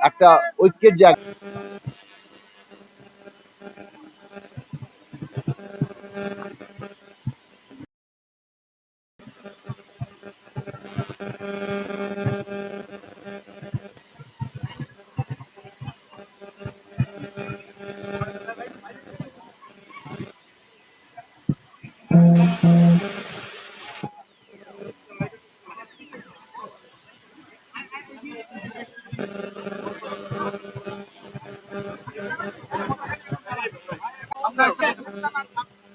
একটা ঐক্যের জায়গা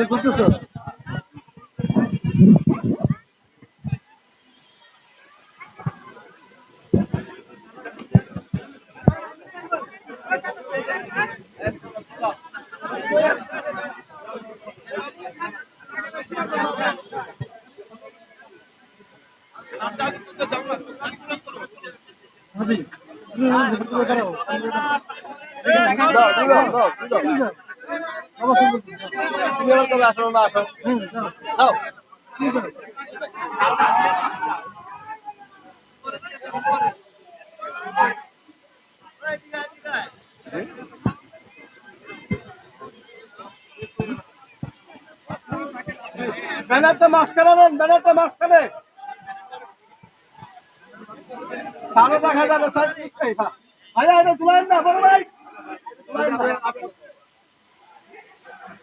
মনে করতেছ Go, go, go, go, go. ব্যানারটা মাঝখানে নেন ব্যানারটা মাঝখানে ভালো দেখা যাবে স্যার ভাইয়া, এটা তুলেন না, বড় ভাই।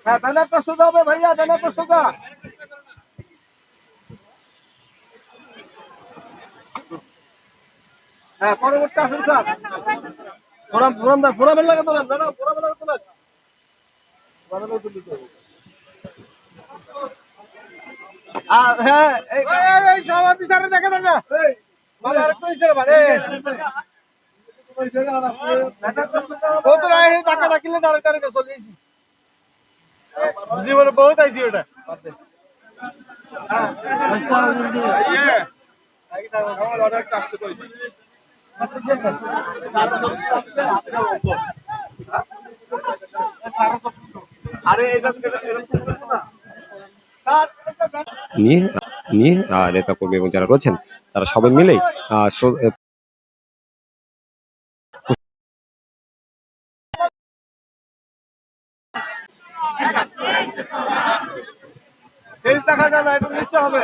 হ্যাঁ ব্যানারটা সোজা হবে ভাইয়া ব্যানারটা সোজা হ্যাঁ পরবর্তী আসুন স্যার। ফোরাম ফোরাম দা ফোরামের লাগে তোলেন ব্যানার ফোরামের লাগে তোলেন। তো দিতে হবে। আর হ্যাঁ এই এই সবার পিছনে দেখে দেখা এই মানে আরেকটু মানে রায় টাকা রাখিলে চলে যাইছি জীবনে বহুত আইছি এটা নিয়ে নিয়ে নেতা কর্মী এবং যারা রয়েছেন তারা সবাই মিলেই দেখা যাবে একটু নিচে হবে।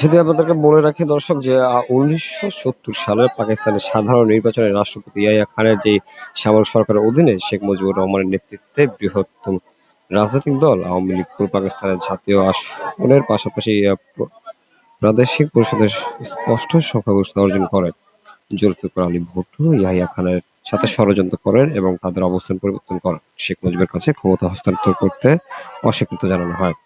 যদি আপনাদেরকে বলে রাখি দর্শক, যে উনিশশো সত্তর সালে পাকিস্তানের সাধারণ নির্বাচনে রাষ্ট্রপতি ইয়াহিয়া খানের যে সামরিক সরকারের অধীনে শেখ মুজিবুর রহমানের নেতৃত্বে বৃহত্তম রাজনৈতিক দল আওয়ামী লীগ, পূর্ব পাকিস্তানের জাতীয় আসনের পাশাপাশি প্রাদেশিক পরিষদের স্পষ্ট সংখ্যাগরিষ্ঠতা অর্জন করেন। জুলফিকার আলী ভুট্টো ইয়াহিয়া খানের সাথে ষড়যন্ত্র করেন এবং তাদের অবস্থান পরিবর্তন করেন। শেখ মুজিবের কাছে ক্ষমতা হস্তান্তর করতে অস্বীকৃতি জানানো হয়।